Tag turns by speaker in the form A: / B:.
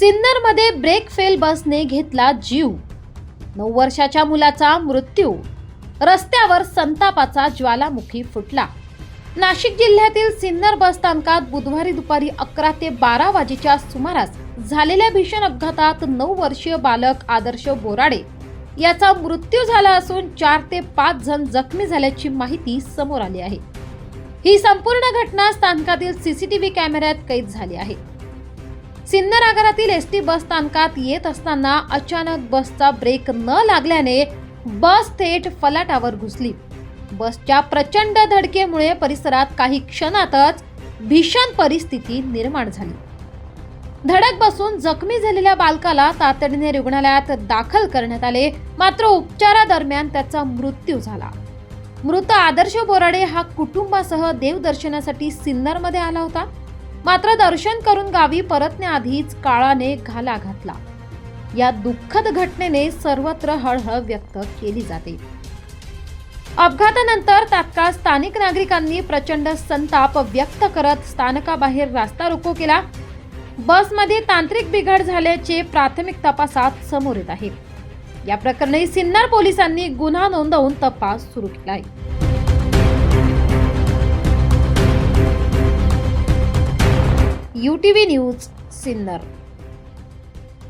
A: सिन्नरमध्ये brake fail बसने घेतला जीव. नऊ वर्षाच्या मुलाचा मृत्यू. रस्त्यावर संतापाचा ज्वालामुखी फुटला. नाशिक जिल्ह्यातील सिन्नर बस स्थानकात बुधवारी दुपारी अकरा ते बारा वाजेच्या सुमारास झालेल्या भीषण अपघातात नऊ वर्षीय बालक आदर्श बोराडे याचा मृत्यू झाला असून चार ते पाच जण जखमी झाल्याची माहिती समोर आली आहे. ही संपूर्ण घटना स्थानकातील सीसीटीव्ही कॅमेऱ्यात कैद झाली आहे. सिन्नर आगारातील एस टी बस स्थानकात येत असताना अचानक बसचा ब्रेक न लागल्याने बस थेट फलाटावर घुसली. बसच्या प्रचंड धडकेमुळे परिसरात काही क्षणातच भीषण परिस्थिती निर्माण झाली. धडक बसून जखमी झालेल्या बालकाला तातडीने रुग्णालयात दाखल करण्यात आले. मात्र उपचारादरम्यान त्याचा मृत्यू झाला. मृत आदर्श बोराडे हा कुटुंबासह देवदर्शनासाठी सिन्नरमध्ये आला होता. मात्र दर्शन करून गावी परतण्याआधीच काळाने घाला घातला. या दुःखद घटनेने सर्वत्र हळहळ व्यक्त केली जाते. अपघातानंतर तात्काळ स्थानिक नागरिकांनी प्रचंड संताप व्यक्त करत स्थानकाबाहेर रास्ता रोको केला. बसमध्ये तांत्रिक बिघाड झाल्याचे प्राथमिक तपासात समोर येत आहे. या प्रकरणी सिन्नर पोलिसांनी गुन्हा नोंदवून तपास सुरू केला आहे U T V news Sinnar.